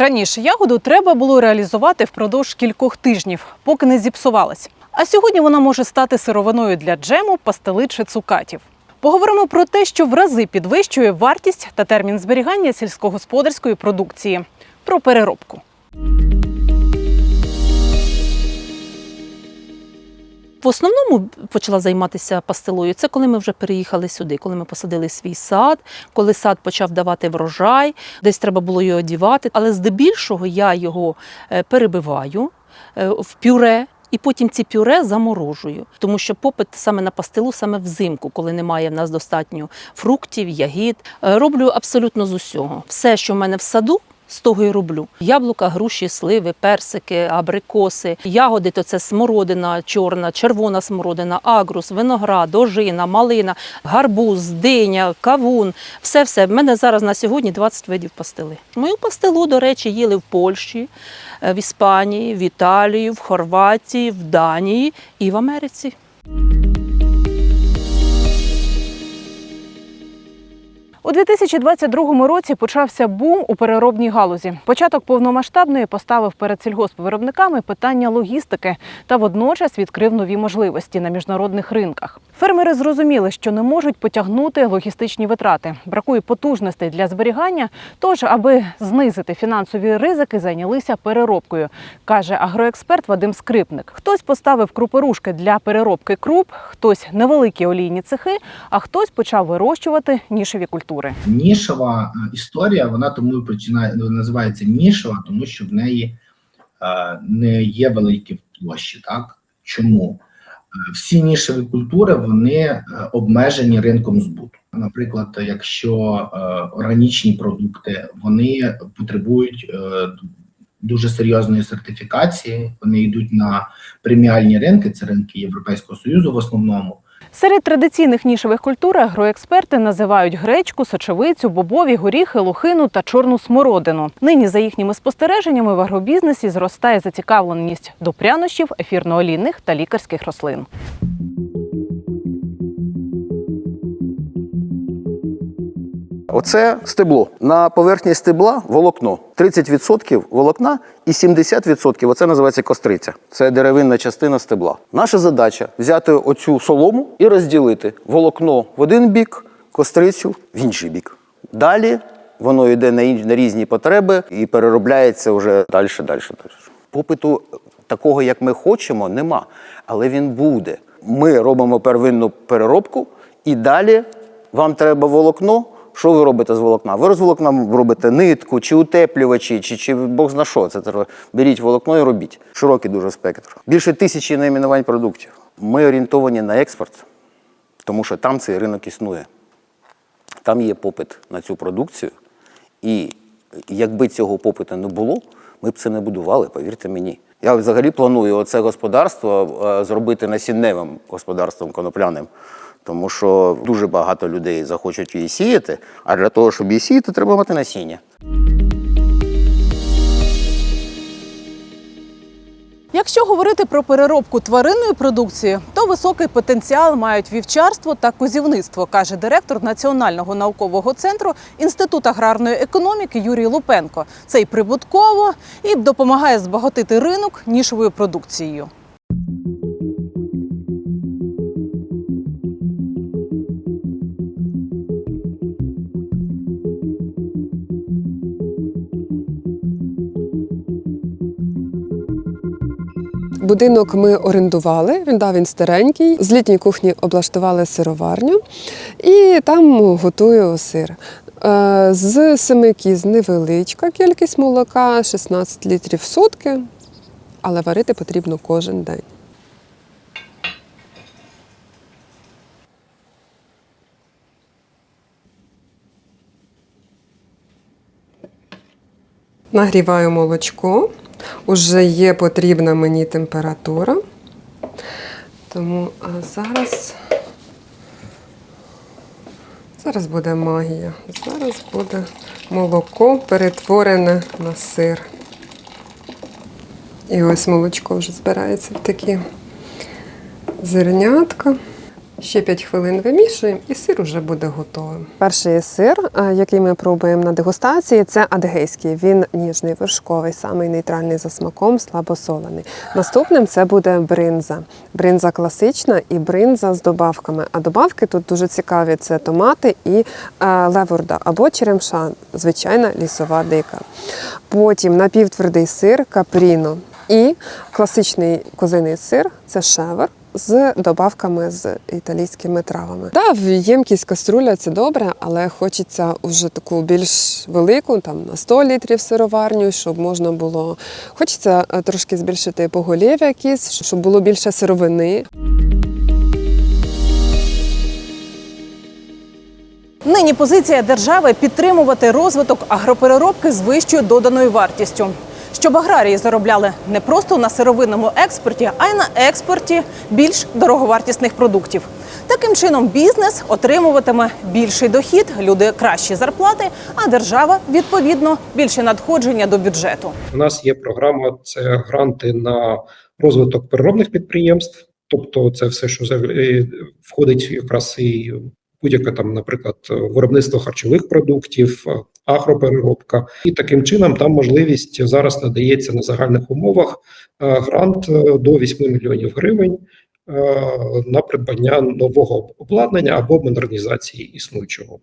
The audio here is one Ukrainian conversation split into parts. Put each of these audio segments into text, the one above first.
Раніше ягоду треба було реалізувати впродовж кількох тижнів, поки не зіпсувалась. А сьогодні вона може стати сировиною для джему, пастили чи цукатів. Поговоримо про те, що в рази підвищує вартість та термін зберігання сільськогосподарської продукції. Про переробку. В основному почала займатися пастилою. Це коли ми вже переїхали сюди, коли ми посадили свій сад, коли сад почав давати врожай, десь треба було його одівати. Але здебільшого я його е, перебиваю е, в пюре. І потім ці пюре заморожую, тому що попит саме на пастилу, саме взимку, коли немає в нас достатньо фруктів, ягід. Е, Роблю абсолютно з усього. Все, що в мене в саду, з того і роблю. Яблука, груші, сливи, персики, абрикоси, ягоди то це смородина чорна, червона смородина, агрус, виноград, ожина, малина, гарбуз, диня, кавун. Все все. В мене зараз на сьогодні 20 видів пастили. Мою пастилу, до речі, їли в Польщі, е, в Іспанії, в Італії, в Хорватії, в Данії і в Америці. У 2022 році почався бум у переробній галузі. Початок повномасштабної поставив перед сільгоспвиробниками питання логістики та водночас відкрив нові можливості на міжнародних ринках. Фермери зрозуміли, що не можуть потягнути логістичні витрати. Бракує потужностей для зберігання. Тож, аби знизити фінансові ризики, зайнялися переробкою, каже агроексперт Вадим Скрипник. Хтось поставив крупорушки для переробки круп, хтось невеликі олійні цехи, а хтось почав вирощувати нішеві культури. Нішева е, історія, вона тому починає називається нішева, тому що в неї е, не є великі площі. Так чому Е, всі нішеві культури вони обмежені ринком збуту? Наприклад, якщо органічні продукти вони потребують дуже серйозної сертифікації, вони йдуть на преміальні ринки, це ринки Європейського союзу в основному. Серед традиційних нішевих культур агроексперти називають гречку, сочевицю, бобові, горіхи, лохину та чорну смородину. Нині, за їхніми спостереженнями, в агробізнесі зростає зацікавленість до прянощів, ефірно-олійних та лікарських рослин. Оце стебло. На поверхні стебла волокно. 30% волокна і 70% оце називається костриця. Це деревинна частина стебла. Наша задача взяти оцю солому і розділити волокно в один бік, кострицю в інший бік. Далі воно йде на, ін- на різні потреби і переробляється вже далі, далі, далі. Попиту такого, як ми хочемо, нема. Але він буде. Ми робимо первинну переробку, і далі вам треба волокно. Що ви робите з волокна? Ви з волокна робите нитку, чи утеплювачі, чи, чи Бог зна що. Це. Беріть волокно і робіть. Широкий дуже спектр. Більше тисячі найменувань продуктів. Ми орієнтовані на експорт, тому що там цей ринок існує. Там є попит на цю продукцію. І якби цього попиту не було, ми б це не будували, повірте мені. Я взагалі планую оце господарство е, зробити насінневим господарством конопляним. Тому що дуже багато людей захочуть її сіяти, а для того, щоб її сіяти, треба мати насіння. Якщо говорити про переробку тваринної продукції, то високий потенціал мають вівчарство та козівництво, каже директор Національного наукового центру Інститут аграрної економіки Юрій Лупенко. Це й прибутково і допомагає збагатити ринок нішовою продукцією. Будинок ми орендували, він дав він старенький. З літньої кухні облаштували сироварню і там готую сир. Е, З семи кіз невеличка кількість молока, 16 літрів в сутки, але варити потрібно кожен день. Нагріваю молочко. Уже є потрібна мені температура. Тому а зараз, зараз буде магія. Зараз буде молоко перетворене на сир. І ось молочко вже збирається в такі зернятка. Ще 5 хвилин вимішуємо і сир уже буде готовим. Перший сир, е, який ми пробуємо на дегустації, це адгейський. Він ніжний, вершковий, самий нейтральний за смаком, слабосолений. Наступним це буде бринза. Бринза класична і бринза з добавками. А добавки тут дуже цікаві: це томати і е, леворда або черемша, звичайна лісова дика. Потім напівтвердий сир капріно і класичний козиний сир це шевер. З добавками з італійськими травами. Да, в ємкість каструля це добре, але хочеться вже таку більш велику, там на 100 літрів сироварню, щоб можна було. Хочеться е, трошки збільшити поголів'я якісь, щоб було більше сировини. Нині позиція держави підтримувати розвиток агропереробки з вищою доданою вартістю, щоб аграрії заробляли не просто на сировинному експорті, а й на експорті більш дороговартісних продуктів. Таким чином, бізнес отримуватиме більший дохід, люди кращі зарплати, а держава відповідно більше надходження до бюджету. У нас є програма це гранти на розвиток переробних підприємств, тобто це все, що е, входить якраз і будь-яке там, наприклад, виробництво харчових продуктів, е, агропереробка, і таким чином там можливість зараз надається на загальних умовах е, грант е, до 8 мільйонів гривень. На придбання нового обладнання або модернізації існуючого.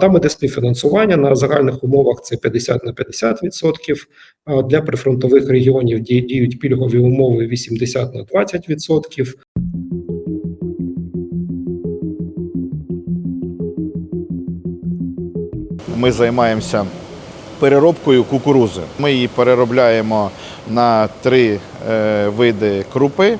Там іде співфінансування на загальних умовах це 50 на 50%. Е, Для прифронтових регіонів ді- діють пільгові умови 80 на 20%. Ми займаємося переробкою кукурузи. Ми її переробляємо на три е, види крупи,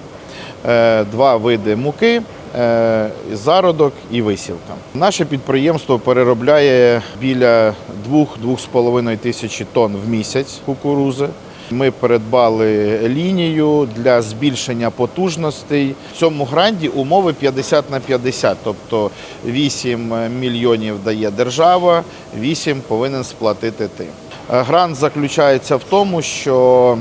е, два види муки, е, зародок і висівка. Наше підприємство переробляє біля 2-2,5 тисячі тонн в місяць кукурузи. Ми передбали лінію для збільшення потужностей. В цьому гранді умови 50 на 50, тобто 8 мільйонів дає держава, 8 повинен сплатити ти. Е, Грант заключається в тому, що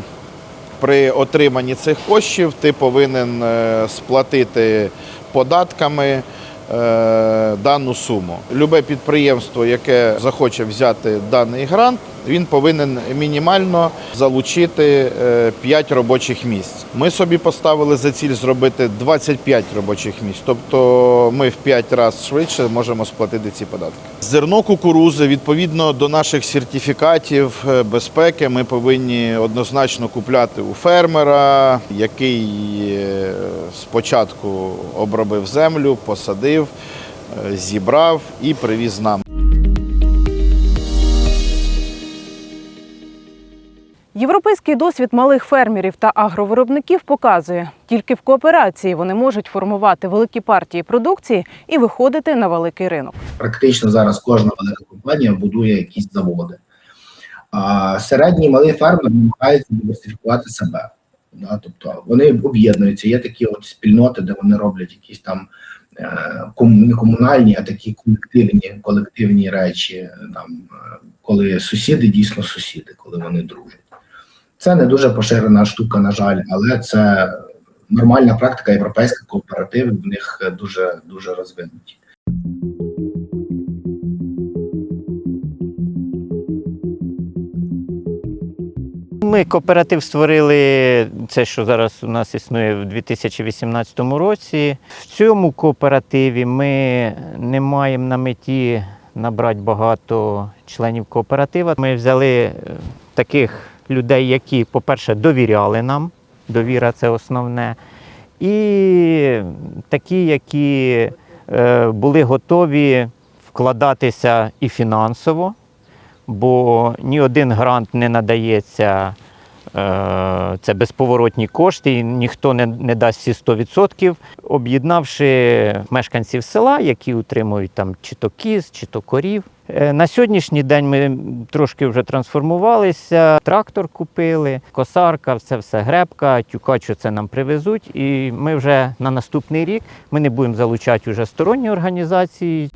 при отриманні цих коштів ти повинен е, сплатити податками е, дану суму. Любе підприємство, яке захоче взяти даний грант, він повинен мінімально залучити 5 робочих місць. Ми собі поставили за ціль зробити 25 робочих місць, тобто ми в 5 разів швидше можемо сплатити ці податки. Зерно кукурузи відповідно до наших сертифікатів е, безпеки ми повинні однозначно купляти у фермера, який е, спочатку обробив землю, посадив, е, зібрав і привіз нам. Європейський досвід малих фермерів та агровиробників показує, тільки в кооперації вони можуть формувати великі партії продукції і виходити на великий ринок. Практично зараз кожна велика компанія будує якісь заводи. А середній малий фермер намагається диверсифікувати себе. Тобто вони об'єднуються. Є такі от спільноти, де вони роблять якісь там е, не комунальні, а такі колективні, колективні речі, там, е, коли сусіди дійсно сусіди, коли вони дружать. Це не дуже поширена штука, на жаль, але це нормальна практика європейська кооперативи в них дуже дуже розвинуті. Ми кооператив створили це, що зараз у нас існує в 2018 році. В цьому кооперативі ми не маємо на меті набрати багато членів кооператива. Ми взяли е, таких людей, які, по-перше, довіряли нам. Довіра це основне. І такі, які е, були готові вкладатися і фінансово, бо ні один грант не надається, це безповоротні кошти, ніхто не, не дасть всі 100%. Об'єднавши мешканців села, які утримують там чи то кіз, чи то корів. Е, На сьогоднішній день ми трошки вже трансформувалися. Трактор купили, косарка, це все гребка, тюкачу це нам привезуть. І ми вже на наступний рік ми не будемо залучати вже сторонні організації.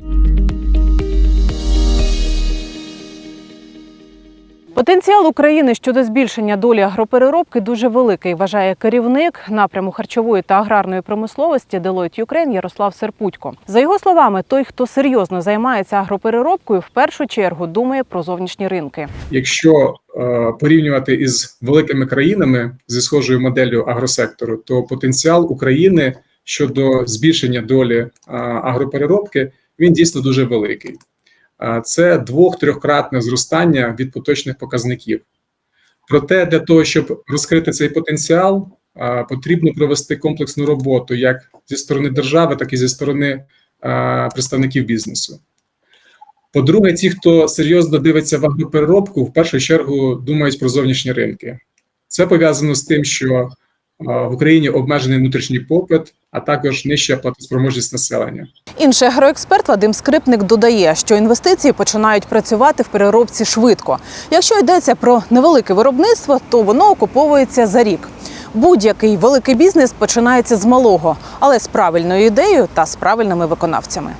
Потенціал України щодо збільшення долі агропереробки дуже великий, вважає керівник напряму харчової та аграрної промисловості Deloitte Ukraine Ярослав Серпутько. За його словами, той, хто серйозно займається агропереробкою, в першу чергу думає про зовнішні ринки. Якщо е, порівнювати із великими країнами зі схожою моделлю агросектору, то потенціал України щодо збільшення долі е, агропереробки він дійсно дуже великий. Це двох-трьохкратне зростання від поточних показників. Проте для того, щоб розкрити цей потенціал, потрібно провести комплексну роботу як зі сторони держави, так і зі сторони представників бізнесу. По-друге, ті, хто серйозно дивиться в агропереробку, в першу чергу думають про зовнішні ринки. Це пов'язано з тим, що в Україні обмежений внутрішній попит, а також нижча платоспроможність населення. Інший агроексперт Вадим Скрипник додає, що інвестиції починають працювати в переробці швидко. Якщо йдеться про невелике виробництво, то воно окуповується за рік. Будь-який великий бізнес починається з малого, але з правильною ідеєю та з правильними виконавцями.